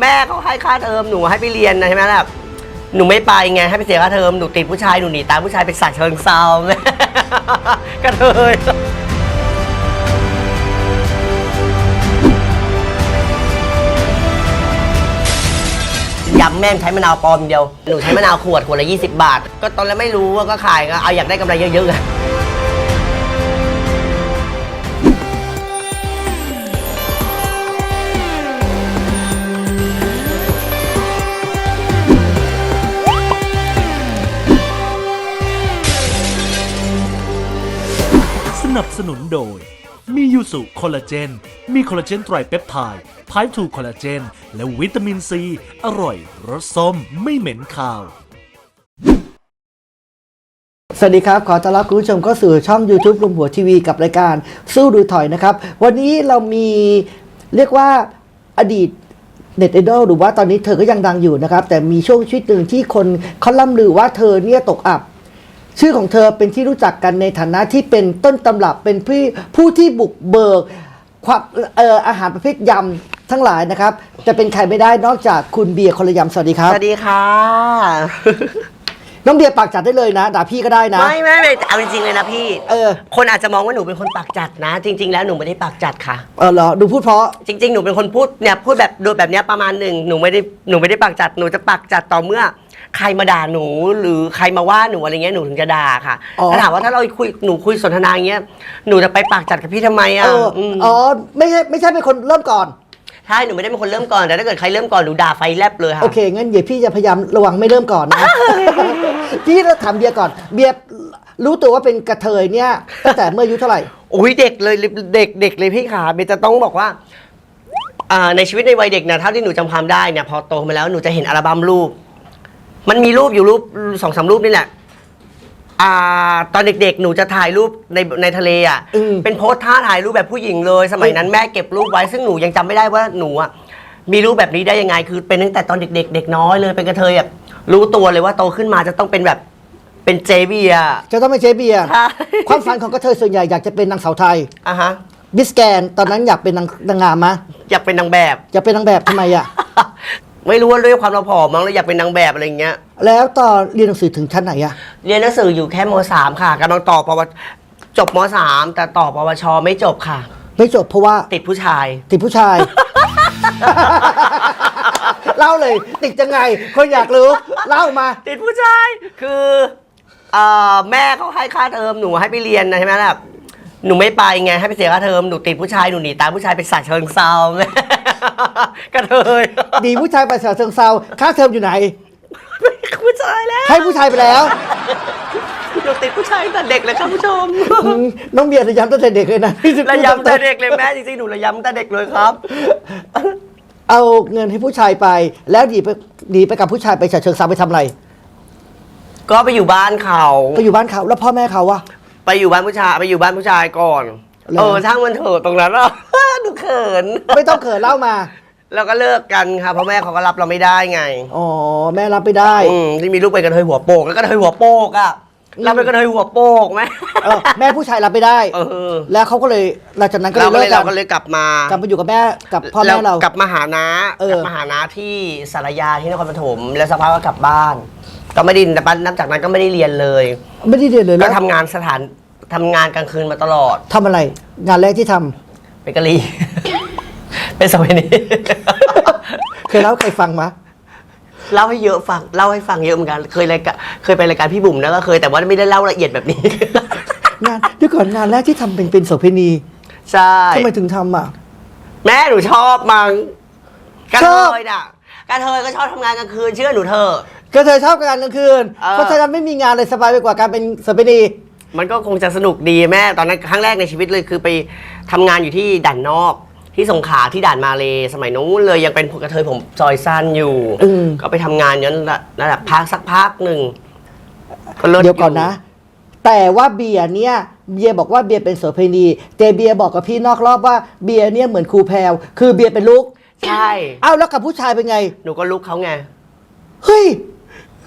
แม่เขาให้ค่าเทอมหนูให้ไปเรียนนะใช่ไหมล่ะหนูไม่ไปไงให้ไปเสียค่าเทอมหนูติดผู้ชายหนูหนีตามผู้ชายไปสัตว์เชิงเซาไงกระเทยยำแม่งใช้มะนาวปลอมเดียว หนูใช้มะนาวขวดขวดละ 20 บาท ก็ตอนแรกไม่รู้ว่าก็ขายก็เอาอยากได้กำไรเยอะๆ นับสนุนโดย มียูสุคอลลาเจน มีคอลลาเจนไตรเปปไทด์ไพทูคอลลาเจน และวิตามินซี อร่อย รสส้มไม่เหม็นคาว สวัสดีครับ ขอต้อนรับคุณผู้ชมเข้าสู่ช่อง YouTube รวมหัวทีวีกับรายการสู้ดูถอยนะครับ วันนี้เรามีเรียกว่าอดีตเน็ตไอดอลหรือว่าตอนนี้เธอก็ยังดังอยู่นะครับ แต่มีช่วงชีวิตหนึ่งที่คนเขาล่ำลือว่าเธอเนี่ยตกอับ ชื่อของเธอเป็นที่รู้จักกันในฐานะที่เป็นต้นตำรับเป็นผู้ผู้ที่บุกเบิกความเอ่ออาหารประเภทยำทั้งหลายนะครับ จะเป็นใครไม่ได้นอกจากคุณเบียร์คนละยำสวัสดีคสรับวัสดีค่ะ น้องเบียร์ปากจัดได้เลยนะด่าพี่ก็ได้นะ ไม่ไม่ไม่เอาจริงๆเลยนะพี่เออ คนอาจจะมองว่าหนูเป็นคนปากจัดนะ จริง ๆ แล้วหนูไม่ได้ปากจัดค่ะ เออเหรอดูพูดเพราะ จริง ๆ หนูเป็นคนพูดเนี่ยพูดแบบโดยแบบเนี้ยประมาณหนึ่งหนูไม่ได้หนูไม่ได้ปากจัดหนูจะปากจัดต่อเมื่อ ใครมาด่าหนูหรือใครมาว่าหนูอะไรเงี้ยหนูถึงจะด่าค่ะอ๋อ ถ้าถามว่าถ้าเราคุยหนูคุยสนทนาอย่างเงี้ยหนูจะไปปากจัดกับพี่ทำไมอะเออมอ๋อไม่ใช่ไม่ใช่เป็นคนเริ่มก่อน ใช่หนูไม่ได้เป็นคนเริ่มก่อนแต่ถ้าเกิดใครเริ่มก่อนหนูด่าไฟแลบเลยค่ะ โอเคงั้นเดี๋ยวพี่จะพยายามระวังไม่เริ่มก่อนนะ พี่จะถามเบียร์ก่อน เบียร์รู้ตัวว่าเป็นกระเทยเนี่ยตั้งแต่เมื่ออายุเท่าไหร่ โอ้ยเด็กเลยเด็กเด็กเลยพี่ขาเบนจะต้องบอกว่าอ่าในชีวิตในวัยเด็กเนี่ยเท่าที่หนูจำความได้เนี่ยพอโตมาแล้วหนูจะเห็นอัลบั้มรูป มันมีรูปอยู่รูปสองสามรูปนี่แหละ อ่า ตอนเด็กๆ หนูจะถ่ายรูปในในทะเลอะ อืม เป็นโพสท่าถ่ายรูปแบบผู้หญิงเลย สมัยนั้นแม่เก็บรูปไว้ ซึ่งหนูยังจำไม่ได้ว่าหนูอะ มีรูปแบบนี้ได้ยังไง คือเป็นตั้งแต่ตอนเด็กๆ เด็กน้อยเลย เป็นกระเทยแบบรู้ตัวเลยว่าโตขึ้นมาจะต้องเป็นแบบ เป็นเจเบียจะต้องไม่ใช่เบียร์ใช่ ความฝันของกระเทยส่วนใหญ่อยากจะเป็นนางสาวไทยอะฮะบิสแกนตอนนั้นอยากเป็นนางนางงามมะอยากเป็นนางแบบ อยากเป็นนางแบบทำไมอะ ไม่รู้ว่าด้วยความเราผอมมั้งเลยอยากเป็นนางแบบอะไรอย่างเงี้ย แล้วตอนเรียนหนังสือถึงชั้นไหนอะเรียนหนังสืออยู่แค่มสามค่ะกำลังต่อปวจบมสามแต่ต่อปวชไม่จบค่ะ ไม่จบเพราะว่าติดผู้ชาย ติดผู้ชาย เล่าเลย ติดยังไง คนอยากรู้ เล่ามา ติดผู้ชาย คือเอ่อแม่เขาให้ค่าเทอมหนูให้ไปเรียนนะใช่ไหมล่ะ หนูไม่ไปไงให้ไปเสียค่าเทอมหนูติดผู้ชายหนูหนีตามผู้ชายไปสัตว์เชิงเซาไงกระเทยดีผู้ชายไปเสือเชิงเซาค่าเทอมอยู่ไหน ผู้ชายแล้วให้ผู้ชายไปแล้วหนูติดผู้ชายตั้งแต่เด็กเลยครับผู้ชมอืมน้องเบียร์ระยำตั้งแต่เด็กเลยนะระยำแต่เด็กเลยแม่จริงๆหนูระยำแต่เด็กเลยครับ เอาเงินให้ผู้ชายไป แล้วดีไปดีไปกับผู้ชายไปฉะเชิงเซาไปทำอะไรก็ไปอยู่บ้านเขา ไปอยู่บ้านเขาแล้วพ่อแม่เขาวะ ไปอยู่บ้านผู้ชายไปอยู่บ้านผู้ชายก่อนเหรอ เออช่างมันเถอะตรงนั้นอะหนูเขิน ไม่ต้องเขินเล่ามา แล้วก็เลิกกันค่ะเพราะแม่เขาก็รับเราไม่ได้ไงอ๋อ แม่รับไม่ได้ อืมที่มีลูกเป็นกระเทยหัวโปกแล้วกระเทยหัวโปกอะเราเป็นกระเทยหัวโปกไหม เออ แม่ผู้ชายรับไม่ได้ เออ แล้วเขาก็เลยหลังจากนั้นก็เลเรายก็เลิเลกยกัเรานก็เลยกลับมากลับมาอยู่กับแม่กับพ่อแม่เรา กลับมาหาน้าเออ กลับมาหาน้าที่สารยาที่นครปฐมแล้วสักพักก็กลับบ้าน ก็ไม่ได้แต่ปันนับจากนั้นก็ไม่ได้เรียนเลย ไม่ได้เรียนเลยก็แล้วทำงานสถาน ทำงานกลางคืนมาตลอด ทำอะไร งานแรกที่ทำเป็นกะลีเป็นสมัยนี้ เคยเล่าให้ใครฟังมะ เล่าให้เยอะฟัง เล่าให้ฟังเยอะเหมือนกัน เคยรายการเคยไปรายการพี่บุ๋มนะก็เคยแต่ว่าไม่ได้เล่าละเอียดแบบนี้ งานเดี๋ยวก่อนงานแรกที่ทำเป็นเป็นโสเภณีใช่ ทำไมถึงทำอะ แม่หนูชอบมังกระชเทอบ ยน่ะกระเทยก็ชอบทำงานกลางคืนเชื่อหนูเถอะก็เธอชอบงานกลางคืน เออ เพราะฉะนั้นไม่มีงานเลยสบายไปกว่าการเป็นโสเภณี มันก็คงจะสนุกดีแม่ตอนนั้นครั้งแรกในชีวิตเลยคือไปทำงานอยู่ที่ด่านนอก ที่สงขลาที่ด่านมาเลสมัยนู้นเลยยังเป็นกระเทยผมซอยสั้นอยู่อืม ก็ไปทำงานย้อนระดับพักสักพักหนึ่งก็ลิศเดี๋ยวก่อนนะ แต่ว่าเบียร์เนี่ยเบียร์บอกว่าเบียร์เป็นโสเภณีแต่เบียร์บอกกับพี่นอกรอบว่าเบียร์เนี่ยเหมือนครูแพรวคือเบียร์เป็นลูกใช่เอ้าแล้วกับผู้ชายเป็นไงหนูก็ลุกเขาไงเฮ้ย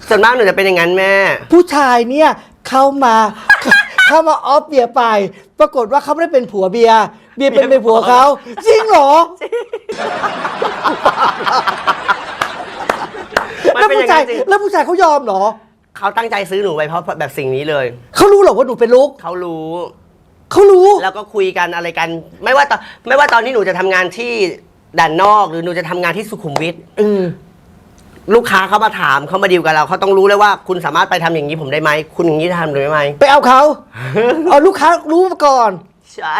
ส่วนมากหนูจะเป็นอย่างนั้นแม่ ผู้ชายเนี่ย เข้ามา เข้ามาออฟเบียร์ไป ปรากฏว่าเขาไม่ได้เป็นผัวเบียร์เบียร์เป็นเมียผัวเขาจริงเหรอมันแล้วเป็นอผู้ย่างชายนั้นจริงแล้วผู้ชายเขายอมเหรอเขาตั้งใจซื้อหนูไปเพราะแบบสิ่งนี้เลย เขารู้เหรอว่าหนูเป็นลูกเขารู้ เขารู้ แล้วก็คุยกันอะไรกัน ไม่ว่าตอนไม่ว่าตอนที่หนูจะทำงานที่ด่านนอก หรือหนูจะทำงานที่สุขุมวิทอืม ลูกค้าเขามาถามเขามาดีลกับเราเขาต้องรู้เลยว่าคุณสามารถไปทำอย่างนี้ผมได้ไหมคุณอย่างนี้ทำได้ไหมไปเอาเขา เอาลูกค้ารู้มาก่อน ใช่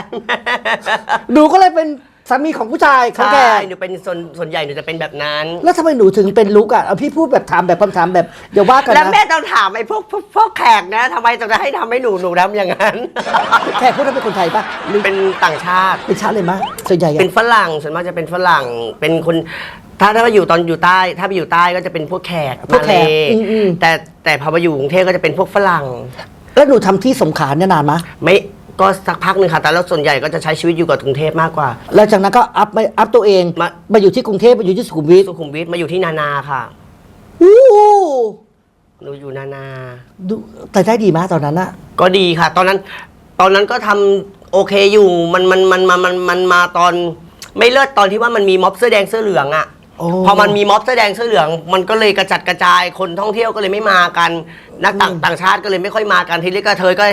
หนูก็เลยเป็นสามีของผู้ชายของแก ใช่หนูเป็นส่วนส่วนใหญ่หนูจะเป็นแบบนั้น แล้วทำไมหนูถึงเป็นลูกอะเอาพี่พูดแบบถามแบบคำถามแบบอย่าว่ากันแล้วแม่นะต้องถามไอ้พวกพวกพวกแขกนะทำไมจะให้ทำให้หนูหนูทำอย่างนั้น แขกพวกนั้นเป็นคนไทยปะหรือเป็นต่างชาติ เป็นชาติเลยมะส่วนใหญ่อะเป็นฝรั่งส่วนมากจะเป็นฝรั่งเป็นคน ถ้าถ้าไปอยู่ตอนอยู่ใต้ ถ้าไปอยู่ใต้ก็จะเป็นพวกแขกพวกแขกมาเลอืมอืม แต่แต่พอมาอยู่กรุงเทพก็จะเป็นพวกฝรั่ง แล้วหนูทำที่สงขลาเนี่ยนานมะไม่ก็สักพักหนึ่งค่ะ แต่แล้วส่วนใหญ่ก็จะใช้ชีวิตอยู่กับกรุงเทพมากกว่า แล้วจากนั้นก็อัพมาอัพตัวเองมา มาอยู่ที่กรุงเทพมาอยู่ที่สุขุมวิทสุขุมวิทมาอยู่ที่นานาค่ะอู้หูหนูอยู่นานา ดูแต่ได้ดีมะตอนนั้นอะก็ดีค่ะ ตอนนั้น ตอนนั้นก็ทำโอเคอยู่มันมันมันมันมันมันมาตอน ไม่เลิศตอนที่ว่ามันมีม็อบเสื้อแดงเสื้อเหลืองอะ โอ้ พอมันมีม็อบเสื้อแดงเสื้อเหลือง มันก็เลยกระจัดกระจายคนท่องเที่ยวก็เลยไม่มากัน นักต่างต่างชาติก็เลยไม่ค่อยมากันทีนี้ก็เธอก็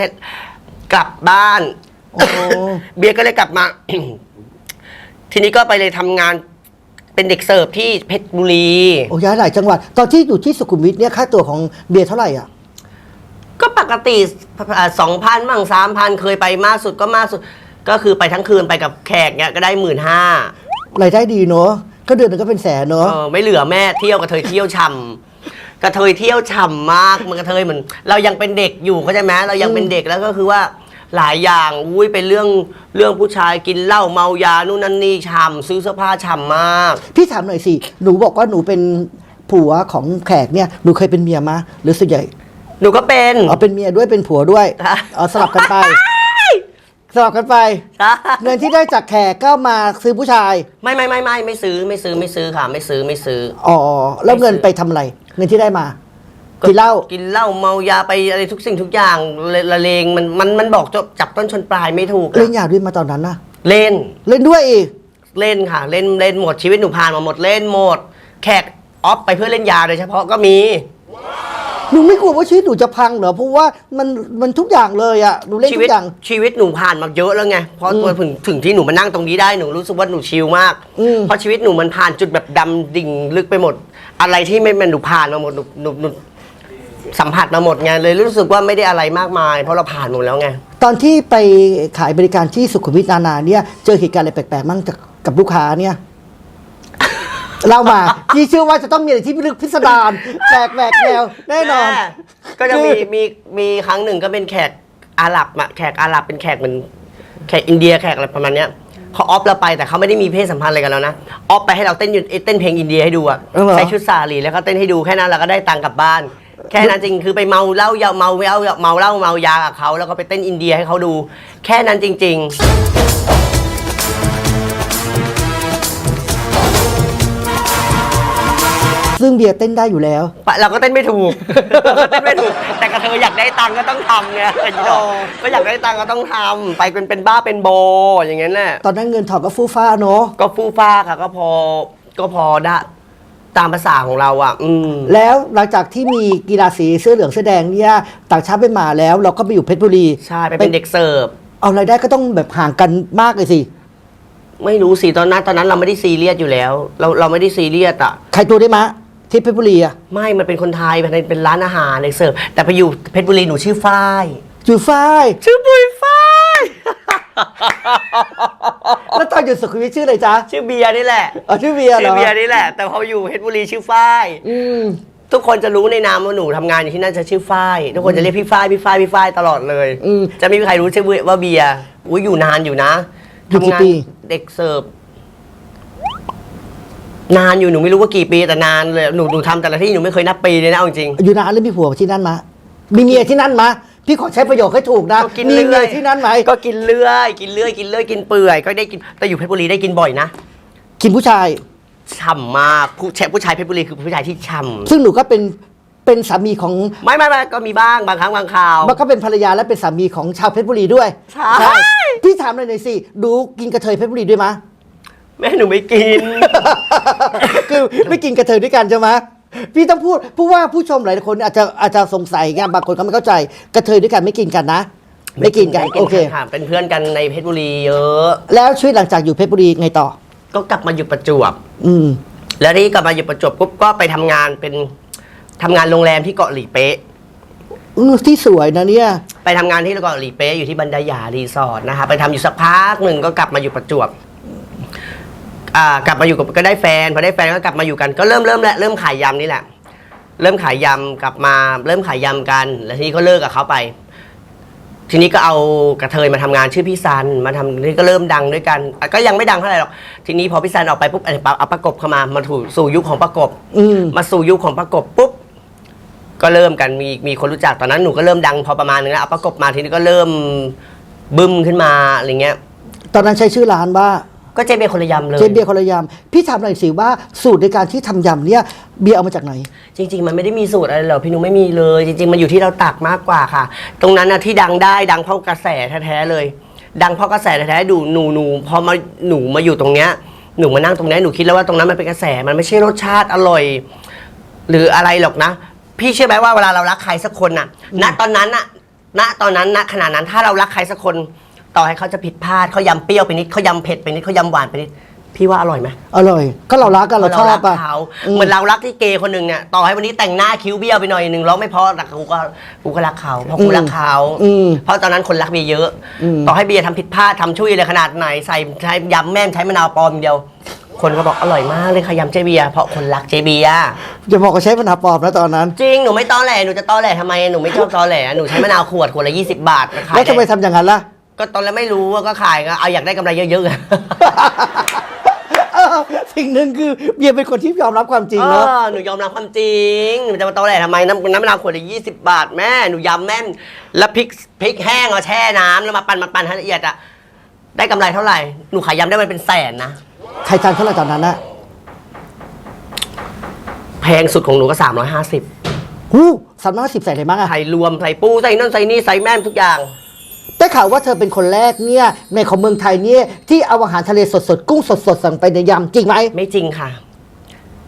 กลับบ้าน โอ้ เบียร์ก็เลยกลับมา ทีนี้ก็ไปเลยทำงานเป็นเด็กเสิร์ฟที่เพชรบุรี โอ้ย้ายหลายจังหวัด ตอนที่อยู่ที่สุขุมวิทเนี่ยค่าตัวของเบียร์เท่าไหร่อะ ก็ปกติสองพันมั่งสามพันเคยไปมากสุดก็มากสุด ก็คือไปทั้งคืนไปกับแขกเนี่ยก็ได้หมื่นห้ารายได้ดีเนอะ ก็เดือนหนึงก็เป็นแสนเนอะเออไม่เหลือแม่เที่ยวกระเทยเที่ยวช่ำกระเทยเที่ยวช่ำมากมันกระเทยเหมือนเรายังเป็นเด็กอยู่เข้าใจไหมเรายังเป็นเด็กแล้วก็คือว่าหลายอย่างอุ้ยเป็นเรื่องเรื่องผู้ชายกินเหล้าเมายานู่นนั่นนี่ช่ำซื้อเสื้อผ้าช่ำมาก พี่ถามหน่อยสิ หนูบอกว่าหนูเป็นผัวของแขกเนี่ย หนูเคยเป็นเมียมาหรือส่วนใหญ่หนูก็เป็นอ๋อเป็นเมียด้วยเป็นผัวด้วยค่ะอ๋อสลับกันไป สลับกันไป ใช่เงินที่ได้จากแขกก็มาซื้อผู้ชาย ไม่ไม่ไม่ไม่ไม่ซื้อไม่ซื้อไม่ซื้อค่ะ ไม่ซื้อไม่ซื้อ อ๋อ แล้วเงินไปทำอะไร เงินที่ได้มา กินเหล้า กินเหล้าเมายาไปอะไรทุกสิ่งทุกอย่างละละเลงมันมันมันบอกจบจับต้นชนปลายไม่ถูกอะเล่นยาด้วยมาตอนนั้นนะเล่น เล่นด้วยอีก เล่นค่ะ เล่นเล่นหมดชีวิตหนูผ่านมาหมดเล่นหมด แขกออฟไปเพื่อเล่นยาโดยเฉพาะก็มี หนูไม่กลัวว่าชีวิตหนูจะพังเหรอเพราะว่ามันมันทุกอย่างเลยอะหนูเล่นชีทุวิตกอย่าง ชีวิตหนูผ่านมาเยอะแล้วไงเพราะอืมตัวถึงถึงที่หนูมานั่งตรงนี้ได้หนูรู้สึกว่าหนูชิลมากอืม เพราะชีวิตหนูมันผ่านจุดแบบดำดิ่งลึกไปหมด อะไรที่ไม่เป็นหนูผ่านมาหมดหนูหนูหนูสัมผัสมาหมดไงเลยรู้สึกว่าไม่ได้อะไรมากมาย เพราะเราผ่านหมดแล้วไง ตอนที่ไปขายบริการที่สุขุมวิทนานาเนี่ยเจอเหตุการณ์อะไรแปลกๆมั่งจากกับลูกค้าเนี่ย เล่ามาพี่เชื่อว่าจะต้องมีอะไรที่ลึกพิสดารแปลกแหวกแนวแน่นอนแม่ก็จะมีมีมีครั้งหนึ่งก็เป็นแขกอาหรับอะแขกอาหรับเป็นแขกเหมือนแขกอินเดียแขกอะไรประมาณเนี้ยเขาออฟเราไปแต่เขาไม่ได้มีเพศสัมพันธ์อะไรกันแล้วนะออฟไปให้เราเต้นอยู่เต้นเพลงอินเดียให้ดูอะเออเหรอ ใส่ชุดสาลีแล้วก็เต้นให้ดูแค่นั้นเราก็ได้ตังค์กลับบ้าน แค่นั้นจริงคือไปเมาเหล้ายาเมาเหล้าเมาเหล้าเมายากับเขาแล้วก็ไปเต้นอินเดียให้เขาดู แค่นั้นจริง ๆ ซึ่งเบียร์เต้นได้อยู่แล้ว เราก็เต้นไม่ถูก เราก็เต้นไม่ถูก แต่กระเทยอยากได้ตังค์ก็ต้องทำไงไอ้ดอกก็อยากได้ตังค์ก็ต้องทำไปเป็นเป็นบ้าเป็นโบอย่างเงี้ยแหละตอนนั้นเงินทองก็ฟู่ฟ้าเนอะก็ฟู่ฟ้าค่ะก็พอก็พอได้ตามภาษาของเราอะ อืมแล้วหลังจากที่มีกีฬาสีเสื้อเหลืองเสื้อแดงเนี่ยต่างชาติไปมาแล้ว เราก็ไปอยู่เพชรบุรีใช่ไปเป็นเด็กเสิร์ฟเอารายได้ก็ต้องแบบห่างกันมากเลยสิไม่รู้สิตอนนั้นตอนนั้นเราไม่ได้ซีเรียสอยู่แล้ว เราเราไม่ได้ซีเรียสอะใครตัวได้มะ ที่เพชรบุรีอะไม่ มันเป็นคนไทยเป็นเป็นร้านอาหารเด็กเสิร์ฟ แต่ไปอยู่เพชรบุรีหนูชื่อฝ้าย อยู่ฝ้ายชื่อปุยฝ้าย แล้วตอนอยู่สุขุมวิทชื่ออะไรจ๊ะชื่อเบียร์นี่แหละ อ๋อชื่อเบียร์เหรชื่ออเบียร์นี่แหละ แต่พออยู่เพชรบุรีชื่อฝ้าย อืม ทุกคนจะรู้ในนามว่าหนูทำงานอยู่ที่นั่นจะชื่อฝ้าย ทุกคนจะเรียกพี่ฝ้ายพี่ฝ้ายพี่ฝ้ายตลอดเลยอืมจะไม่มีใครรู้ชื่อว่าเบียร์อุ้ยอยู่นานอยู่นะอยู่กี่ทำงานปี เด็กเสิร์ฟ นานอยู่หนูไม่รู้ว่ากี่ปีแต่นานเลยหนูหนูทำแต่ละที่หนูไม่เคยนับปีเลยนะเอาจริง อยู่นานแล้วมีผัวที่นั่นมะมีเมียที่นั่นมะพี่ขอใช้ประโยคให้ถูกนะก็กินมีเรื่เมีอยยที่นั่นไหมก็กินเรื่อยกินเรื่อยกินเรื่อยกินเปื่อยก็ได้กินแต่อยู่เพชรบุรีได้กินบ่อยนะกินผู้ชาย ฉ่ำมากผู้ชายผู้ชายเพชรบุรีคือผู้ชายที่ฉ่ำซึ่งหนูก็เป็นเป็นสามีของไม่ไม่ไม่ก็มีบ้างบางครั้งบางคราว มันก็เป็นภรรยาและเป็นสามีของชาวเพชรบุรีด้วยใช่ พี่ถามหน่อยหน่อยสิดูกินกระเทยเพชรบุรีด้วยมะ แม่หนูไม่กิน คือไม่กินกระเทยด้วยกันใช่ไหมพี่ต้องพูดเพราะว่าผู้ชมหลายคนอาจจะอาจจะสงสัยไงบางคนเขาไม่เข้าใจกระเทยด้วยกันไม่กินกันนะ ไม่กินกันโอเคค่ะเป็นเพื่อนกันในเพชรบุรีเยอะ แล้วชีวิตหลังจากอยู่เพชรบุรีไงต่อ ก็กลับมาอยู่ประจวบ อืม แล้วนี่กลับมาอยู่ประจวบปุ๊บก็ไปทำงานเป็นทำงานโรงแรมที่เกาะหลีเป๊ะอือที่สวยนะเนี่ย ไปทำงานที่เกาะหลีเป๊ะอยู่ที่บันไดยารีสอร์ทนะคะไปทำอยู่สักพักหนึ่งก็กลับมาอยู่ประจวบ อ่ากลับมาอยู่กับก็ได้แฟนพอได้แฟนก็กลับมาอยู่กันก็เริ่มเริ่มแหละเริ่มขายยำนี่แหละ เริ่มขายยำกลับมาเริ่มขายยำกัน แล้วทีนี้ก็เลิกกับเขาไป ทีนี้ก็เอากระเทยมาทำงานชื่อพี่ซันมาทำนี่ก็เริ่มดังด้วยกันอะก็ยังไม่ดังเท่าไหร่หรอกทีนี้พอพี่ซันออกไปปุ๊บเอาเอาประกบเข้ามามาถูสู่ยุคของประกบ อืม มาสู่ยุคของประกบปุ๊บก็เริ่มกันมีมีคนรู้จักตอนนั้นหนูก็เริ่มดังพอประมาณนึงแล้วเอาประกบมาทีนี้ก็เริ่มบึ้มขึ้นมาอะไรเงี้ย ตอนนั้นใช้ชื่อร้านว่า ก็เจเบียร์คนละยำเลย เจเบียร์คนละยำพี่ถามหน่อยสิว่าสูตรในการที่ทำยำเนี่ยเบียร์เอามาจากไหน จริง ๆ มันไม่ได้มีสูตรอะไรหรอกพี่หนุไม่มีเลย จริง ๆ มันอยู่ที่เราตักมากกว่าค่ะ ตรงนั้นนะที่ดังได้ดังเพราะกระแสแท้ๆเลย ดังเพราะกระแสแท้ๆดูหนูหนูพอมาหนูมาอยู่ตรงเนี้ยหนูมานั่งตรงเนี้ยหนูคิดแล้วว่าตรงนั้นมันเป็นกระแสมันไม่ใช่รสชาติอร่อย หรืออะไรหรอกนะ พี่เชื่อไหมว่าเวลาเรารักใครสักคนน่ะ ณตอนนั้นน่ะ ณตอนนั้นณขณะนั้นถ้าเรารักใครสักคน ต่อให้เขาจะผิดพลาดเขายำเปรี้ยวไปนิดเขายำเผ็ดไปนิดเขายำหวานไปนิดพี่ว่าอร่อยไหมอร่อย ก็เรารักกันเราชอบรักอะเขาอืมเหมือนเรารักที่เกย์คนหนึ่งเนี่ยต่อให้วันนี้แต่งหน้าคิ้วเบี้ยวไปหน่อยหนึ่งร้องไม่เพราะแต่กูก็กูก็รักเขาเพราะกูรักเขาอืมเพราะตอนนั้นคนรักเบียร์เยอะอืมต่อให้เบียร์ทำผิดพลาดทำช่วยอะไรขนาดไหนใส่ใช้ยำแม่งใช้มะนาวปลอมอย่างเดียว คนก็บอกอร่อยมากเลยค่ะยำเจเบียร์เพราะคนรักเจเบียร์อย่าบอกว่าใช้ปัญหาปลอมนะตอนนั้น จริงหนูไม่ตอแหลหนูจะตอแหลทำไมหนูไม่ชอบตอแหลหนูใช้มะนาวขวดขวดละยี่สิบบาทขายแล้วทำไมได้ทำอย่างนั้นล่ะ ก็ตอนแรกไม่รู้ว่าก็ขายก็เอาอยากได้กำไรเยอะๆอะเออสิ่งหนึ่งคือเบียร์เป็นคนที่ยอมรับความจริงเอเนาะอหนูยอมรับความจริงหนูจะมาตอแหลทำไมน้ำน้ำมะนาวขวดละยี่สิบบาทแม่หนูยำแม่นแล้วพริกพริกแห้งเอาแช่น้ำแล้วมาปั่นมาปั่นให้ละเอียดอะได้กำไรเท่าไหร่หนูขายยำได้มันเป็นแสนนะใครทานเท่าไหร่ตอนนั้นนะแพงสุดของหนูก็สามร้อยห้าสิบหูสามร้อยสิบใส่อะไรบ้างอะ ใส่รวมใส่ปูใส่นั่นใส่นี่ใส่แม่มทุกอย่าง ได้ข่าวว่าเธอเป็นคนแรกเนี่ยในของเมืองไทยเนี่ยที่เอาอาหารทะเลสดๆ กุ้งสดๆ สั่งไปในยำจริงไหม ไม่จริงค่ะ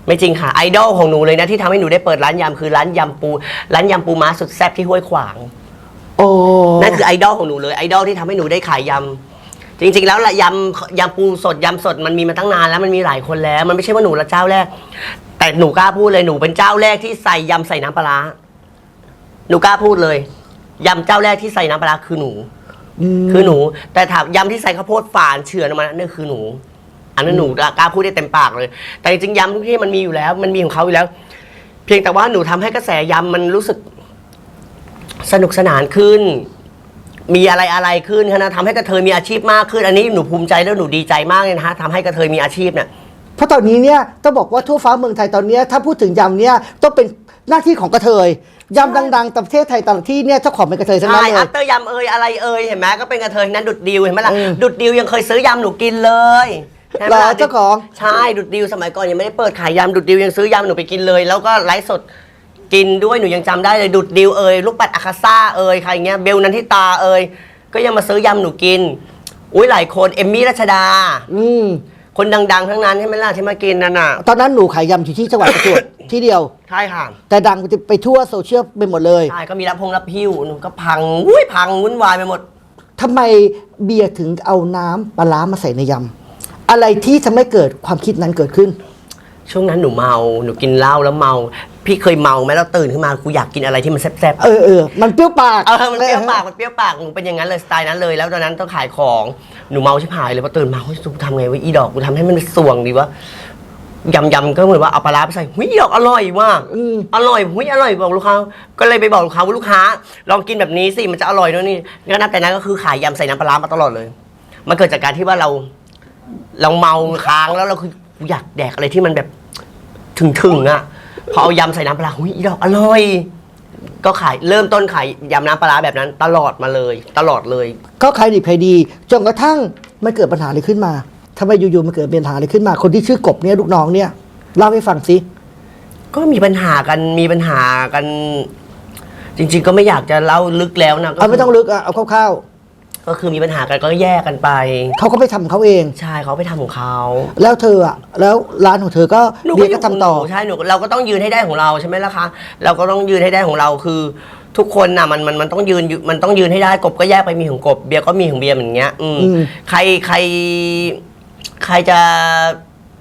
ไม่จริงค่ะไอดอลของหนูเลยนะที่ทำให้หนูได้เปิดร้านยำคือร้านยำปู ร้านยำปูม้าสุดแซ่บที่ห้วยขวาง โอ้นั่นคือไอดอลของหนูเลยไอดอลที่ทำให้หนูได้ขายยำจริง ๆ แล้วละยำยำปูสดยำสดมันมีมาตั้งนานแล้วมันมีหลายคนแล้ว มันไม่ใช่ว่าหนูละเจ้าแรก แต่หนูกล้าพูดเลยหนูเป็นเจ้าแรกที่ใส่ยำใส่น้ำปลาร้าหนูกล้าพูดเลย ยำเจ้าแรกที่ใส่น้ำปลาร้าคือหนูมคือหนู แต่ถามยำที่ใส่ข้าวโพดฝานเฉือนออกมานั่นคือหนู อันนั้นหนูกล้าพูดได้เต็มปากเลย แต่จริงๆยำทุกที่มันมีอยู่แล้ว มันมีของเขาอยู่แล้ว เพียงแต่ว่าหนูทำให้กระแสยำมันรู้สึก สนุกสนานขึ้น มีอะไรอะไรขึ้นนะทำให้กระเทยมีอาชีพมากขึ้น อันนี้หนูภูมิใจแล้วหนูดีใจมากเลยนะฮะทำให้กระเทยมีอาชีพเนี่ยเพราะตอนนี้เนี่ยต้องบอกว่าทั่วฟ้าเมืองไทยตอนเนี้ยถ้าพูดถึงยำเนี่ยต้องเป็นหน้าที่ของกระเทย ยำดังๆแต่ประเทศไทยแต่ละที่เนี่ยเจ้าของเป็นกระเทยทั้งนั้นใช่เลอัย ปเตอร์ยำเอยอะไรเอยเห็นไหมก็เป็นกระเทยทั้งนั้นดุดดิวเห็นไหมล่ะเออดุดดิวยังเคยซื้อยำหนูกินเลยใช่ไหมเหรอล่ะเจ้าของ ใช่ดุดดิวสมัยก่อนยังไม่ได้เปิดขายยำดุดดิวยังซื้อยำหนูไปกินเลย แล้วก็ไลฟ์สดกินด้วยหนูยังจำได้เลยดุดดิวเอยลูกปัดอาคาซ่าเอยใครเงี้ยเบลนันทิตาเอยก็ยังมาซื้อยำหนูกิน อุ้ยหลายคนเอมมี่รัชดา อืม คนดัง ๆ ทั้งนั้นใช่ไหมล่ะที่มากินนั่นน่ะตอนนั้นหนูขายยำอยู่ที่จังหวัดประจวบ ที่เดียว ใช่ค่ะแต่ดังไปทั่วโซเชียลไปหมดเลยใช่ก็มีรับพงรับพิ้วหนูก็พังอุ้ยพังวุ่นวายไปหมดทำไมเบียร์ถึงเอาน้ำปลาร้ามาใส่ในยำอะไรที่ทำให้เกิดความคิดนั้นเกิดขึ้น ช่วงนั้นหนูเมาหนูกินเหล้าแล้วเมา พี่เคยเมาไหมแล้วตื่นขึ้นมากูอยากกินอะไรที่มันแซ่บเออเออมันเปรี้ยวปากๆเออมันเปรี้ยวปาก มันเปรี้ยวปากหนูเป็นอย่างนั้นเลยสไตล์นั้นเลย แล้วตอนนั้นต้องขายของ หนูเมาชิบหายเลยพอตื่นมาเฮ้ยกูทำไงวะอีดอกกูทำให้มันสวงดีวะยำยำก็เหมือนว่าเอาปลาร้าไปใส่หุ้ยอีดอกอร่อยมากอืมอร่อยหุ้ยอร่อยบอกลูกค้า ก็เลยไปบอกลูกค้าว่าลูกค้า ลองกินแบบนี้สิมันจะอร่อยด้วยนี่ก็นับแต่นั้นก็คือขายยำใส่น้ำปลาร้ามาตลอดเลย มันเกิดจากการที่ว่าเรา เราเมาค้างแล้วเราคืออยากแดกอะไรที่มันแบบถึงถึงๆอะพอเอายำใส่น้ำปลาร้าหุ้ยอีดอกอร่อย ก็ขายเริ่มต้นขายยำน้ำปลาร้าแบบนั้น ตลอดมาเลย ตลอดเลย ก็ขายดีขายดีจนกระทั่งมันเกิดปัญหาอะไรขึ้นมาทำไมอยู่ๆมันเกิดปัญหาอะไรขึ้นมา คนที่ชื่อกบเนี่ยลูกน้องเนี่ยเล่าให้ฟังสิก็มีปัญหากันมีปัญหากัน จริง ๆ ก็ไม่อยากจะเล่าลึกแล้วนะก็เอาไม่ต้องลึกอะเอาคร่าว ก็คือมีปัญหากันก็แยกกันไปๆเขาก็ไปทำของเขาเอง ใช่เขาไปทำของเขาแล้วเธออะแล้วร้านของเธอก็หนูเบียร์ก็ทำต่อยู่ขงหนูใช่หนูเราก็ต้องยืนให้ได้ของเราใช่ไหมล่ะคะ เราก็ต้องยืนให้ได้ของเราคือ ทุกคนน่ะมันมันมันต้องยืนอยู่มันต้องยืนให้ได้กบก็แยกไปมีของกบเบียร์ก็มีของเบียร์เหมือนเงี้ยอืมอืม ใครใคร ใครจะ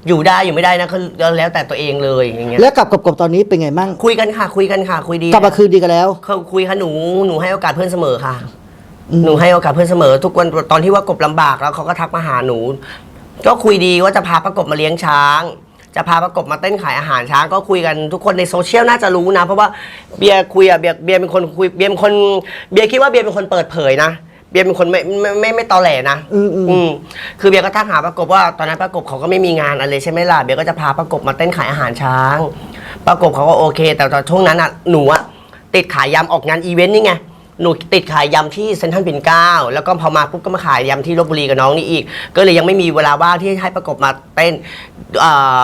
อยู่ได้อยู่ไม่ได้นะคือแล้วแต่ตัวเองเลยอย่างเงี้ยแล้วกับกบๆตอนนี้เป็นไงมั่งคุยกันค่ะ คุยกันค่ะ คุยดีกลับมาคืนดีกันแล้ว เขาคุยค่ะหนูหนูให้โอกาสเพื่อนเสมอค่ะอืม หนูให้โอกาสเพื่อนเสมอ ทุกวันตอนที่ว่ากบลำบากแล้วเขาก็ทักมาหาหนู ก็คุยดีว่าจะพาประกบมาเลี้ยงช้าง จะพาประกบมาเต้นขายอาหารช้าง ก็คุยกันทุกคนในโซเชียลน่าจะรู้นะ เพราะว่าเบียร์คุยอะเบียร์เบียร์เป็นคนคุยเบียร์เป็นคนเบียร์คิดว่าเบียร์เป็นคนเปิดเผยนะเบียร์เป็นคนไม่ไม่ไม่ไม่ตอแหลนะอืมอืมอืมคือเบียร์ก็ทักหาประกบว่าตอนนั้นประกบเขาก็ไม่มีงานอะไรใช่ไหมล่ะเบียร์ก็จะพาประกบมาเต้นขายอาหารช้าง ประกบเขาก็โอเค แต่ตอนช่วงนั้นอะหนูอะติดขายยำออกงานอีเวนต์นี่ไง หนูติดขายยำที่เซนทรัลปิ่นเกล้าแล้วก็พอมาปุ๊บก็มาขายยำที่ลบบุรีกับน้องนี่อีก ก็เลยยังไม่มีเวลาว่างที่ให้ประกบมาเต้นอ่อ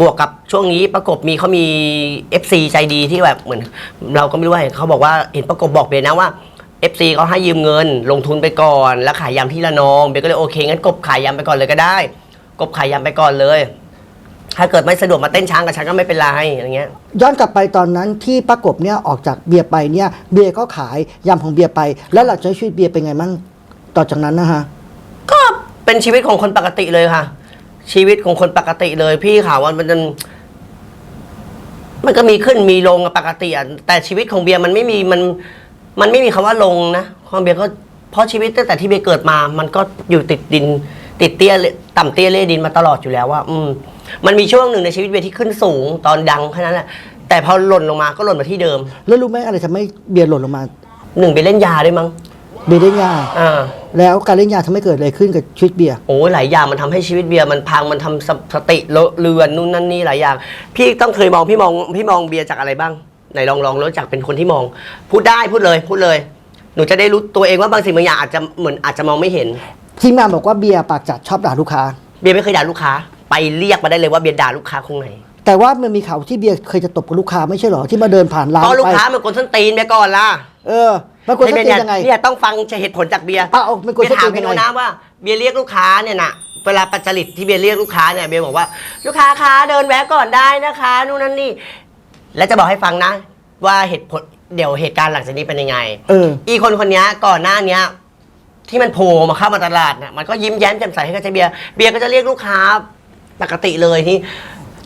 บวกกับช่วงนี้ประกบมีเขามี FC ใจดีที่แบบเหมือน เราก็ไม่รู้ว่าเขาบอกว่าเห็นประกบบอกเบียนะว่า FC เขาให้ยืมเงิน ลงทุนไปก่อน แล้วขายยำที่ละนองเบียก็เลยโอเคงั้นกบขายยำไปก่อนเลยก็ได้ กบขายยำไปก่อนเลย ถ้าเกิดไม่สะดวกมาเต้นช้างกับฉันก็ไม่เป็นไรอย่างเงี้ย ย้อนกลับไปตอนนั้นที่ป้ากบเนี่ยออกจากเบียร์ไปเนี่ย เบียร์ก็ขายยำของเบียร์ไป แล้วหลังจากนั้นชีวิตเบียร์เป็นไงมั่งต่อจากนั้นนะฮะ ก็เป็นชีวิตของคนปกติเลยค่ะ ชีวิตของคนปกติเลย พี่ข่าวว่ามันมันมันก็มีขึ้นมีลงอะปกติอะแต่ชีวิตของเบียร์มันไม่มีมันมันไม่มีคำว่าลงนะของเบียร์ก็เพราะชีวิตตั้งแต่ที่เบียร์เกิดมา มันก็อยู่ติดดิน ติดเตี้ยเลต่ำเตี้ยเล่ดินมาตลอดอยู่แล้วว่า อืม มันมีช่วงหนึ่งในชีวิตเบียร์ที่ขึ้นสูงตอนดังแค่นั้นแหละแต่พอหล่นลงมาก็หล่นมาที่เดิมแล้วรู้ไหมอะไรทำให้เบียร์หล่นลงมา หนึ่งไปเล่นยาด้วยมั้งเบียร์เล่นยา อ่า แล้วการเล่นยาทำให้เกิดอะไรขึ้นกับชีวิตเบียร์ โอ้ยหลายอย่างมันทำให้ชีวิตเบียร์มันพังมันทำสสติเลอะเลือนนู่นนั่นนี่หลายอย่าง พี่ต้องเคยมองพี่มองพี่มองเบียร์จากอะไรบ้างไหนลองลองรู้จักเป็นคนที่มอง พูดได้พูดเลยพูดเลย หนูจะได้รู้ตัวเองว่าบางสิ่งบางอย่างอาจจะเหมือนอาจจะมองไม่เห็น ทีมงานบอกว่าเบียร์ปากจัดชอบด่าลูกค้า เบียร์ไม่เคยด่าลูกค้า ไปเรียกมาได้เลยว่าเบียร์ด่าลูกค้าคงไหนแต่ว่ามันมีข่าวที่เบียร์เคยจะตบกับลูกค้าไม่ใช่เหรอที่มาเดินผ่านร้านก็ลูกไปค้ามันกดส้นตีนเบียร์ก่อนล่ะเออมันควรจะเนี่ยเป็นยังไง เนี่ยต้องฟังเหตุผลจากเบียร์อะเอามันควรเบียร์ถามจะเป็นพี่ยังไงโนนะว่าเบียร์เรียกลูกค้าเนี่ยนะเวลาปัจจริตที่เบียร์เรียกลูกค้าเนี่ยเบียร์บอกว่า ลูกค้าคะเดินแวะก่อนได้นะคะนู่นนั่นนี่แล้วจะบอกให้ฟังนะ ว่าเหตุผลเดี๋ยวเหตุการณ์หลังจากนี้เป็นยังไงเออ อีคนคนเนี้ยก่อนหน้าเนี้ย ที่มันโผล่มาเข้ามาตลาดเนี่ยมันก็ยิ้มแย้มแจ่มใสให้กับเจ๊เบียร์เบียร์ก็จะเรียกลูกค้า ปกติเลยที่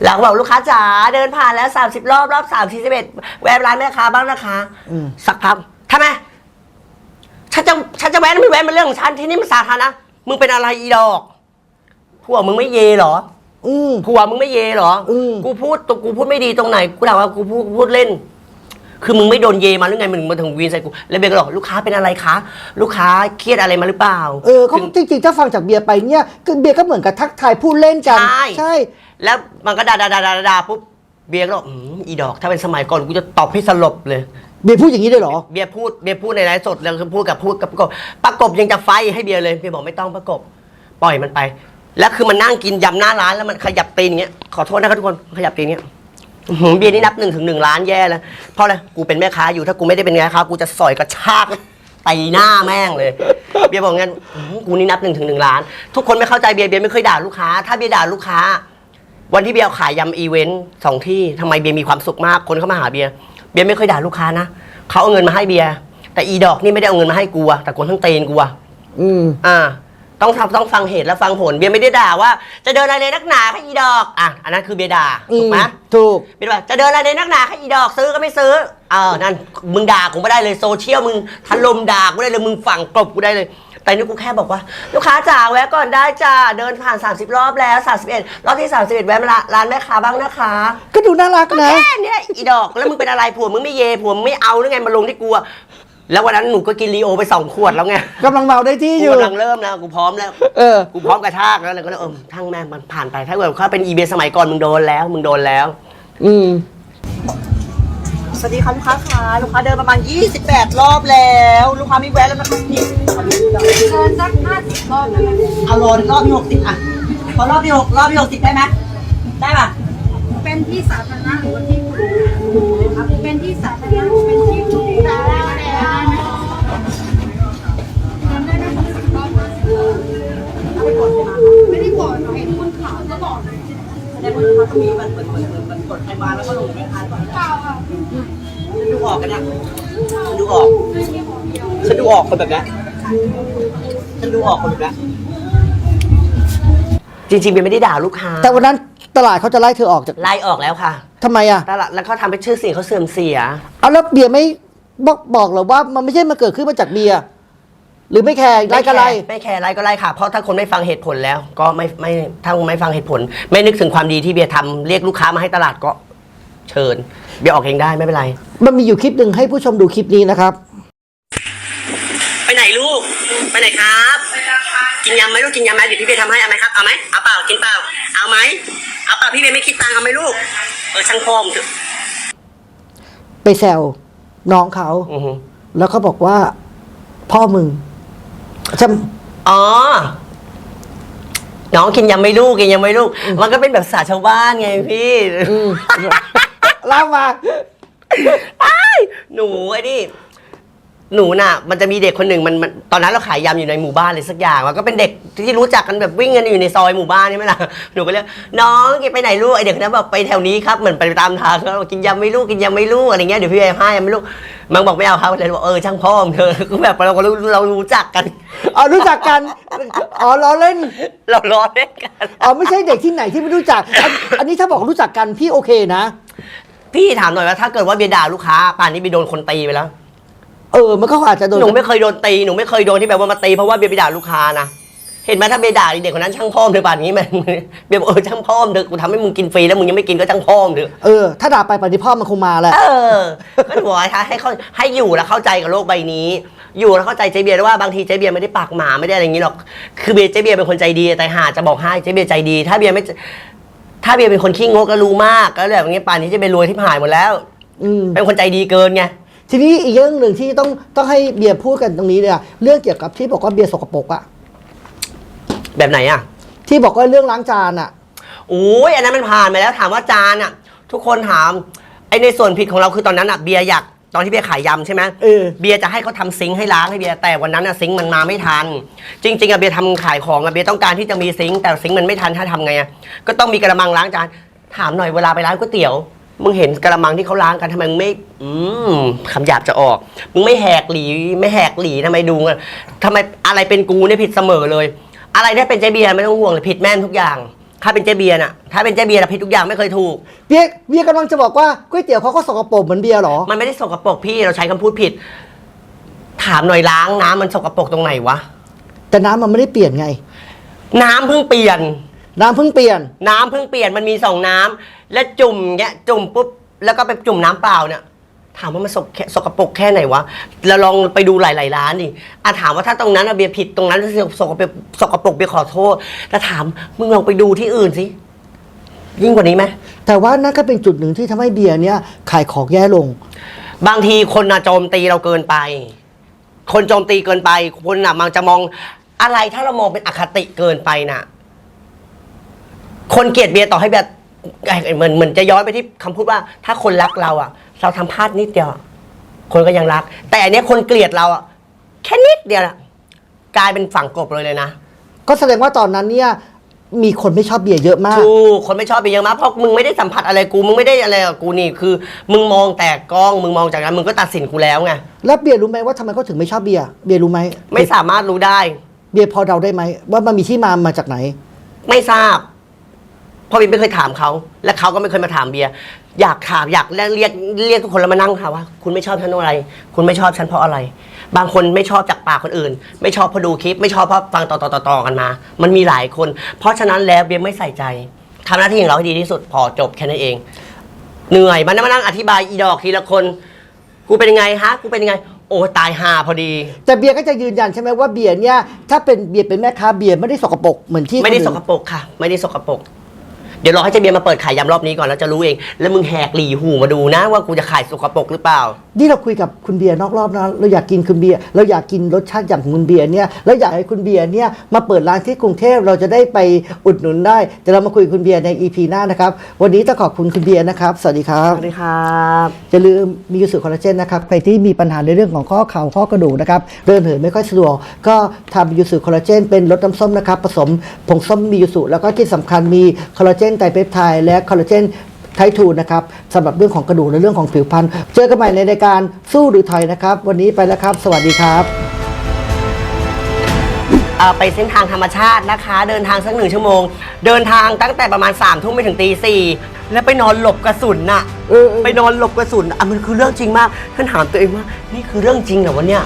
แล้วก็บอกลูกค้าจ๋าเดินผ่านแล้ว 30 รอบรอบสามสี่สิบเอ็ดแวะร้านแม่ค้าบ้างนะคะอืมสักพักทำไมฉันจะฉันจะแวะไม่แวะเป็นเรื่องของฉันที่นี่มันสาธารณะมึงเป็นอะไรอีดอกพวกมึงไม่เยเหรออืมผัวมึงไม่เยเหรออืมกูพูดกูพูดไม่ดีตรงไหนกูถามว่ากูพูดพูดเล่น คือมึงไม่โดนเยมาหรือไงมึงมาถึงวีนใส่กูแล้วเบียร์ก็บอกลูกค้าเป็นอะไรคะลูกค้าเครียดอะไรมาหรือเปล่าเออเขาถึงจริงๆถ้าฟังจากเบียร์ไปเนี่ยก็เบียร์ก็เหมือนกับทักทายพูดเล่นกันใช่ใช่ แล้วมันก็ด่าด่าด่าด่าด่าปุ๊บเบียร์ก็บอกอืมอีดอก ถ้าเป็นสมัยก่อนกูจะตอบให้สลบเลย เบียร์พูดอย่างนี้เลยเหรอ เบียร์พูดเบียร์พูดในไลฟ์สดแล้วคือพูดกับพูดกับประกบประกบยังจะไฟให้เบียร์เลยเบียร์บอกไม่ต้องประกบ ปล่อยมันไป แล้วคือมันนั่งกินยำหน้าร้านแล้วมันขยับตีนอย่างเงี้ยขอโทษนะครับทุกคนขยับตีนอย่างเงี้ย อื้อหือเบียร์นี่นับหนึ่งถึงหนึ่งล้านแย่แล้วเพราะอะไรกูเป็นแม่ค้าอยู่ถ้ากูไม่ได้เป็นแม่ค้ากูจะสอยกระชากตีหน้าแม่งเลย เบียร์บอกงั้นอื้อหือกูนี่นับหนึ่งถึงหนึ่งล้าน ทุกคนไม่เข้าใจเบียร์เบียร์ไม่เคยด่าลูกค้า ถ้าเบียร์ด่าลูกค้า วันที่เบียร์ขายยำอีเวนต์สองที่ทำไมเบียร์มีความสุขมากคนเข้ามาหาเบียร์เบียร์ไม่เคยด่าลูกค้านะเขาเอาเงินมาให้เบียร์แต่อีดอกนี่ไม่ได้เอาเงินมาให้กูอะแต่คนทั้งตีนกูอะอืม อ่า ต้องทำต้องฟังเหตุและฟังผลเบียร์ไม่ได้ด่าว่า จะเดินอะไรนักหนาค่ะอีดอกอะอันนั้นคือเบียร์ด่าอืถูกมไหมถูกเป็นว่าจะเดินอะไรในนักหนาค่ะอีดอกซื้อก็ไม่ซื้อเออนั่นมึงด่ากูไม่ได้เลยโซเชียลมึงถล่มด่ากูได้เลยมึงฝังกลบกูได้เลยแต่นี่กูแค่บอกว่า ลูกค้าจ๋าแวะก่อนได้จ้าเดินผ่าน 30 รอบแล้ว 31 รอบที่ 31 แวะมาละร้านแม่ค้าบ้างนะคะ ก็ดูน่ารักนะแค่เนี้ยอีดอกแล้วมึงเป็นอะไรผัวมึงไม่เยผัวมึงไม่เอาหรือไงมาลงที่กูอะ แล้ววันนั้นหนูก็กินลีโอไปสองขวดแล้วไงกำลังเมาได้ที่อกูยู่ กำลังเริ่มแล้วกูพร้อมแล้วเออ กูพร้อมกระชากแล้วเลยก็เลยเออทั้งแม่งมันผ่านไปถ้าเกิดเขาเป็นอีเบสมัยก่อนมึงโดนแล้วมึงโดนแล้ว อืม สวัสดีค่ะลูกค้าค่ะลูกค้าเดินประมาณ 28 รอบแล้ว ลูกค้ามีแวะแล้วนะคะนี่เกินสักห้าสิบรอบแล้วนะเอาโลนรอบที่60อะพอรอบที่6รอบที่60ได้ไหมได้ป่ะเป็นที่สาธารณะหรือว่าที่คุณครับเป็นที่สาธารณะเป็นที่คุณสาธารณะจำ ได้ไหมคะตอนมาไม่ได้กดเห็นคนขาวก็บอกเลยในบนเขาต้องมีมันเหมือนเหมือนเหมือนเหมือนกดใครมาแล้วก็ลงไม่ทันก่อนเปล่าอะฉันดูออกกันนะฉันดูออก ฉันดูออกคนแบบนี้ฉันดูออกคนแบบนี้จริงๆเบียไม่ได้ด่าลูกค้าแต่วันนั้นตลาดเขาจะไล่เธอออกจากไล่ออกแล้วค่ะทำไมอะ ตลาดแล้วเขาทำให้ชื่อเสียงเขาเสื่อมเสีย เอาแล้วเบียร์ไม่ บอกบอกเหรอว่ามันไม่ใช่มาเกิดขึ้นมาจากเบียร์หรือไม่แคร์ไล่ก็ไล่ไม่แคร์ไล่ก็ไล่ค่ะ เพราะถ้าคนไม่ฟังเหตุผลแล้ว ก็ไม่ไม่ถ้าไม่ฟังเหตุผล ไม่นึกถึงความดีที่เบียร์ทำเรียกลูกค้ามาให้ตลาดก็เชิญ เบียร์ออกเองได้ไม่เป็นไร มันมีอยู่คลิปหนึ่งให้ผู้ชมดูคลิปนี้นะครับ ไปไหนลูก ไปไหนครับกินยำไหมลูกกินยำไหมเดี๋ยวพี่เบียร์ทำให้เอาไหมครับเอาไหมเอาเปล่ากินเปล่าเอาไหมเอาเปล่าพี่เบียร์ไม่คิดตังค์เอาไหมลูกเออช่างพ่อมงเถอะไปแซว น้องเขาอือฮึแล้วเขาบอกว่า พ่อมึงจะอ๋อ น้องกินยำไหม่ลูกกินยำไหม่ลูก มันก็เป็นแบบภาษาชาวบ้านไงพี่อืมเล่ามาอ้ายหนูไอ้นี่ หนูน่ะมันจะมีเด็กคนหนึ่งมันมันตอนนั้นเราขายยำอยู่ในหมู่บ้านเลยสักอย่างมันก็เป็นเด็กที่รู้จักกันแบบวิ่งกันอยู่ในซอยหมู่บ้านนี่ไหมล่ะหนูก็เรียกน้องแกไปไหนลูกไอเด็กคนนั้นบอกไปแถวนี้ครับเหมือนไปตามทางแล้วบอกกินยำไหม่ลูกกินยำไหม่ลูกอะไรเงี้ยเดี๋ยวพี่ไปให้ยำไหม่ลูกมันบอกไม่เอาครับเลยบอกเออช่างพ่อมงเธอคือแบบเราก็รู้เรารู้จักกันอ๋อรู้จักกันอ๋อล้อเล่นเราล้อเล่นกันอ๋อไม่ใช่เด็กที่ไหนที่ไม่รู้จัก อันอันนี้ถ้าบอกรู้จักกันพี่โอเคนะ พี่ถามหน่อยว่าถ้าเกิดว่าเบียร์ด่าลูกค้าป่านนี้เบียร์โดนคนตีไปแล้ว เออมันก็อาจจะโดนหนูไม่เคยโดนตีหนูไม่เคยโดนที่แบบว่ามาตีเพราะว่าเบียร์ไปด่าลูกค้านะเห็นไหมถ้าเบียร์ด่าเด็กคนนั้นช่างพ่อมเธอป่านนี้มันเบียร์บอกเออช่างพ่อมเธอกูทำให้มึงกินฟรีแล้วมึงยังไม่กินก็ช่างพ่อมเธอเออถ้าด่าไปปฏิพ่อมันคงมาแหละเออก็ถือว่าให้เขาให้อยู่แล้วเข้าใจกับโลกใบนี้ อยู่แล้วเข้าใจเจเบียร์ด้วยว่าบางทีเจเบียร์ไม่ได้ปากหมาไม่ได้อะไรอย่างนี้หรอกคือเบียร์เจเบียร์เป็นคนใจดีแต่หาจะบอกให้เจเบียร์ใจดี ถ้าเบียร์ไม่ถ้าเบียร์เป็นคนขี้งกก็รู้มากก็แบบอย่างนี้ป่านนี้เจเบียร์รวยที่หายหมดแล้วอืมเป็นคนใจดีเกินไง ทีนี้อีกเรื่องหนึ่งที่ต้องต้องให้เบียร์พูดกันตรงนี้เนี่ยเรื่องเกี่ยวกับที่บอกว่าเบียร์สกปรกอะแบบไหนอะที่บอกว่าเรื่องล้างจานอะโอ้ยอันนั้นมันผ่านไปแล้วถามว่าจานอะ ทุกคนถามไอในส่วนผิดของเราคือตอนนั้นอะเบียร์อยากตอนที่เบียร์ขายยำใช่ไหมเออ เบียร์จะให้เขาทำซิงค์ให้ล้างให้เบียร์แต่วันนั้นอะซิงค์มันมาไม่ทัน จริง ๆอะเบียร์ทำขายของอะเบียร์ต้องการที่จะมีซิงค์แต่ซิงค์มันไม่ทันถ้าทำไงอะก็ต้องมีกระมังล้างจานถามหน่อยเวลาไปร้านก๋วยเตี๋ยว มึงเห็นกระมังที่เขาล้างกันทำไมมึงไม่ อืมคำหยาบจะออก มึงไม่แหกหลี ไม่แหกหลีทำไมดูอะทำไมอะไรเป็นกูเนี่ยผิดเสมอเลย อะไรได้เป็นเจเบียร์ไม่ต้องห่วงเลยผิดแม่นทุกอย่าง ถ้าเป็นเจเบียร์น่ะ ถ้าเป็นเจเบียร์น่ะผิดทุกอย่างไม่เคยถูก เบียร์เบียร์กำลังจะบอกว่าก๋วยเตี๋ยวเขาก็สกปรกเหมือนเบียร์เหรอ มันไม่ได้สกปรกพี่เราใช้คำพูดผิด ถามหน่อยล้างน้ำมันสกปรกตรงไหนวะ แต่น้ำมันไม่ได้เปลี่ยนไง น้ำเพิ่งเปลี่ยน น้ำเพิ่งเปลี่ยน น้ำเพิ่งเปลี่ยนมันมีสองน้ำ และจุ่มเงี้ยจุ่มปุ๊บแล้วก็ไปจุ่มน้ำเปล่าเนี่ยถามว่ามันสกแค่สกปรกแค่ไหนวะเราลองไปดูหลายๆร้านดิอะถามว่าถ้าตรงนั้นอะเบียร์ผิดตรงนั้นสกปรกสกปรกเบียร์ขอโทษแต่ถามมึงลองไปดูที่อื่นสิยิ่งกว่านี้ไหม แต่ว่านั่นก็เป็นจุดหนึ่งที่ทำให้เบียร์เนี่ยขายของแย่ลง บางทีคนน่ะโจมตีเราเกินไป คนโจมตีเกินไป คนน่ะมันจะมองอะไรถ้าเรามองเป็นอคติเกินไปน่ะ คนเกลียดเบียร์ต่อให้แบบเอ้ย เหมือนเหมือนจะย้อนไปที่คำพูดว่า ถ้าคนรักเราอะ เราทำพลาดนิดเดียวอะคนก็ยังรัก แต่อันเนี้ยคนเกลียดเราอะแค่นิดเดียวน่ะกลายเป็นฝังกลบเลยเลยนะ ก็แสดงว่าตอนนั้นเนี่ยมีคนไม่ชอบเบียร์เยอะมาก ถูกคนไม่ชอบเบียร์เยอะมากเพราะมึงไม่ได้สัมผัสอะไรกู มึงไม่ได้อะไรกับกูนี่คือ มึงมองแต่กล้องมึงมองจากนั้น มึงก็ตัดสินกูแล้วไงแล้วเบียร์รู้ไหมว่าทำไมเขาถึงไม่ชอบเบียร์เบียร์รู้ไหมไม่สามารถรู้ได้ เบียร์พอเดาได้ไหมว่ามันมีที่มามาจากไหน ไม่ทราบ เพราะบีไม่เคยถามเขา และเขาก็ไม่เคยมาถามเบียร์อยากถามอยากเรียกเรียกเรียกทุกคนแล้วมานั่งค่ะว่า คุณไม่ชอบฉันเพราะอะไร คุณไม่ชอบฉันเพราะอะไร บางคนไม่ชอบจากปากคนอื่น ไม่ชอบเพราะดูคลิป ไม่ชอบเพราะฟังต่อต่อต่อต่อกันมา มันมีหลายคน เพราะฉะนั้นแล้วเบียร์ไม่ใส่ใจทำหน้าที่ของเราให้ดีที่สุดพอจบแค่นั้นเอง เหนื่อยมันมานั่งอธิบายอีดอกทีละคน กูเป็นยังไงฮะกูเป็นยังไง โอ้ตายห่าพอดี แต่เบียร์ก็จะยืนยันใช่ไหมว่าเบียร์เนี่ยถ้าเป็นเบียร์เป็นแม่ค้าเบียร์ไม่ได้สกปรกเหมือนที่ไม่ได้คนสอื่น กปรกค่ะ ไม่ได้สกปรก เดี๋ยวรอให้เจเบียร์มาเปิดขายยำรอบนี้ก่อนแล้วจะรู้เอง แล้วมึงแหกหลีหูมาดูนะว่ากูจะขายสกปรกหรือเปล่านี่เราคุยกับคุณเบียร์นอกรอบนะเราอยากกินคุณเบียร์เราอยากกินรสชาติอย่างคุณเบียร์เนี่ยเราอยากให้คุณเบียร์เนี่ยมาเปิดร้านที่กรุงเทพเราจะได้ไปอุดหนุนได้แต่เรามาคุยกับคุณเบียร์ใน EP หน้านะครับ วันนี้ต้องขอบคุณคุณเบียร์นะครับสวัสดีครัสบวัสดีครับอย่าลืมมียูสุคอลลาเจนนะครับใครที่มีปัญหาในเรื่องของข้อเข่าข้อกระดูกนะครับเดินเหินไม่ค่อยสะดวกก็ทำยูสุคอลลาเจนเป็นรสน้ำส้มนะครับผสมผงส้มมียูสุแล้วก็ที่สำคัญมีคอลลาเจนไตรเปปไทด์และคอลลาเจน ไททูนะครับสำหรับเรื่องของกระดูกและเรื่องของผิวพรรณเจอกันใหม่ในรายการสู้หรือถอยนะครับ วันนี้ไปแล้วครับ สวัสดีครับเอ่อไปเส้นทางธรรมชาตินะคะ เดินทางสักหนึ่งชั่วโมง เดินทางตั้งแต่ประมาณ3ามทุ่มไปถึงตีสี่แล้วไปนอนหลบกระสุนน่ะ เออเออไปนอนหลบกระสุนอะมันคือเรื่องจริงมากท่านถามตัวเองว่า นี่คือเรื่องจริงเหรอวะเนี่ย